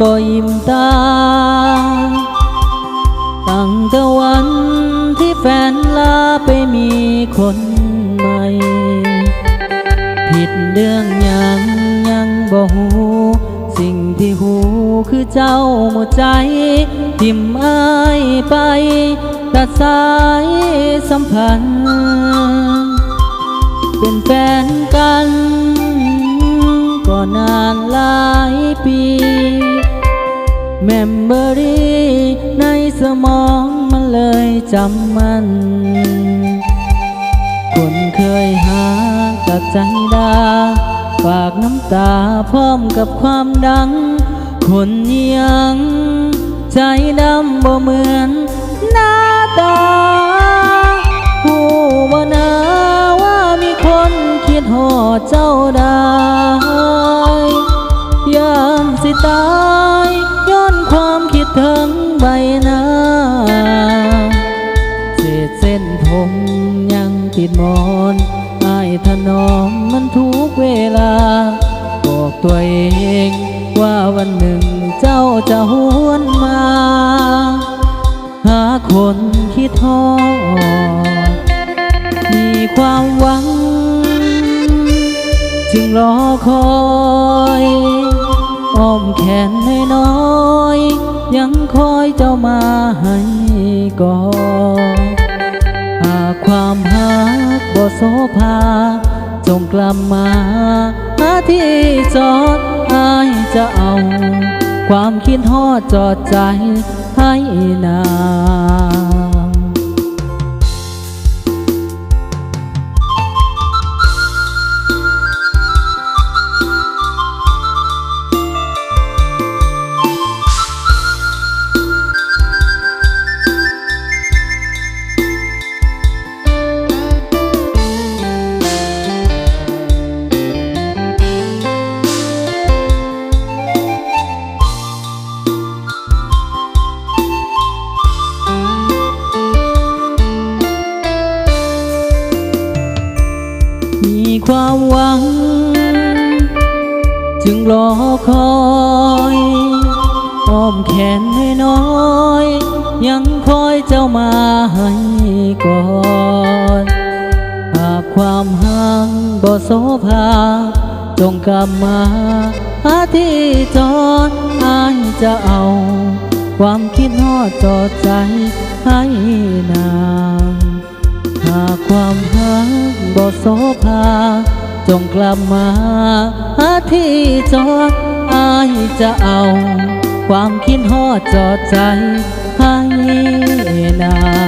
บ่ยิ้มตา ตั้งแต่วันที่แฟนลาไปมีคนใหม่ ผิดเรื่องยังยังบ่หูสิ่งที่หูคือเจ้าหมดใจ ทิ่มอายไปตัดสายสัมพันธ์ เป็นแฟนกัน ก็นานหลายปี เมมเบอรี่ในสมองมันเลยจำมัน คนเคยหากับใจดา ฝากน้ำตาพร้อมกับความดัง คนยังใจดำบ่เหมือน ติดมอนอายถนอมมันทุกเวลา บอกตัวเองว่าวันหนึ่งเจ้าจะหวนมา หาคนคิดทอมีความหวัง จึงรอคอยอ้อมแขนน้อย ยังคอยเจ้ามาให้ก่อน ความหักบ่โสภา จงกลับมาหาที่จอดอายจะเอา ความคิดฮอดจอดใจให้นา ความหวัง จึงรอคอยอ้อมแขนน้อยยังคอยเจ้ามาให้ก่อนหากความห่างบ่โสภาจงกลับมาหาที่จอดอายจะเอา ความคิดฮอดจอดใจให้นางากความหักบ่โสภา จงกลับมาหาที่จอดอายจะเอา ความคิดฮอดจอดใจให้นา